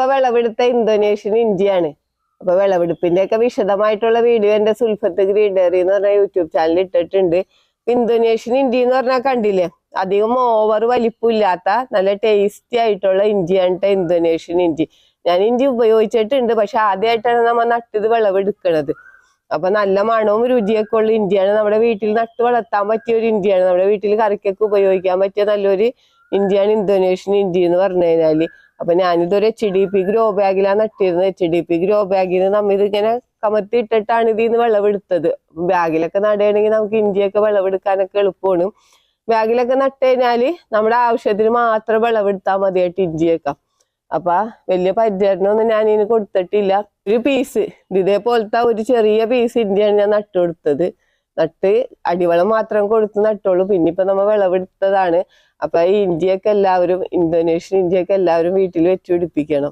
ഇപ്പൊ വിളവെടുത്ത ഇന്തോനേഷ്യൻ ഇന്ത്യയാണ്. അപ്പൊ വിളവെടുപ്പിന്റെ ഒക്കെ വിശദമായിട്ടുള്ള വീഡിയോ എന്റെ സുൽഫത്ത് ഗ്രീഡറി എന്ന് പറഞ്ഞ യൂട്യൂബ് ചാനലിൽ ഇട്ടിട്ടുണ്ട്. ഇന്തോനേഷ്യൻ ഇന്ത്യ എന്ന് പറഞ്ഞാൽ കണ്ടില്ലേ? അധികം ഓവർ വലിപ്പമില്ലാത്ത നല്ല ടേസ്റ്റി ആയിട്ടുള്ള ഇന്ത്യയാണ് ട്ടോ ഇന്തോനേഷ്യൻ ഇഞ്ചി ഞാൻ ഇഞ്ചി ഉപയോഗിച്ചിട്ടുണ്ട് പക്ഷെ ആദ്യമായിട്ടാണ് നമ്മൾ നട്ടത് വിളവെടുക്കണത്. അപ്പൊ നല്ല മണവും രുചിയൊക്കെ ഉള്ള ഇഞ്ചിയാണ് നമ്മുടെ വീട്ടിൽ നട്ട് വളർത്താൻ പറ്റിയ ഒരു ഇഞ്ചിയാണ് നമ്മുടെ വീട്ടിൽ കറിക്കൊക്കെ ഉപയോഗിക്കാൻ പറ്റിയ നല്ലൊരു ഇഞ്ചിയാണ് ഇന്തോനേഷ്യൻ ഇഞ്ചി എന്ന് പറഞ്ഞു കഴിഞ്ഞാൽ. അപ്പൊ ഞാനിതൊരു എച്ച് ഡി പി ഗ്രോ ബാഗിലാണ് നട്ടിരുന്നത്. എച്ച് ഡി പി ഗ്രോ ബാഗിൽ നമ്മ ഇതിങ്ങനെ കമത്തി ഇട്ടിട്ടാണ് ഇതിന്ന് വിളവെടുത്തത്. ബാഗിലൊക്കെ നടുകയാണെങ്കിൽ നമുക്ക് ഇഞ്ചിയൊക്കെ വിളവെടുക്കാനൊക്കെ എളുപ്പമാണ്. ബാഗിലൊക്കെ നട്ട് കഴിഞ്ഞാൽ നമ്മുടെ ആവശ്യത്തിന് മാത്രം വിളവെടുത്താൽ മതിയായിട്ട് ഇഞ്ചിയൊക്കെ അപ്പൊ വലിയ പരിചരണമൊന്നും ഞാൻ ഇതിന് കൊടുത്തിട്ടില്ല. ഒരു പീസ് ഇതേപോലത്തെ ഒരു ചെറിയ പീസ് ഇഞ്ചിയാണ് ഞാൻ നട്ടു കൊടുത്തത് നട്ട് അടിവളം മാത്രം കൊടുത്ത് നട്ടോളൂ പിന്നെ ഇപ്പൊ നമ്മ വിളവെടുത്തതാണ്. അപ്പൊ ഈ ഇന്ത്യയൊക്കെ എല്ലാവരും ഇന്തോനേഷ്യൻ ഇന്ത്യയൊക്കെ എല്ലാവരും വീട്ടിൽ വെച്ച് പിടിപ്പിക്കണം.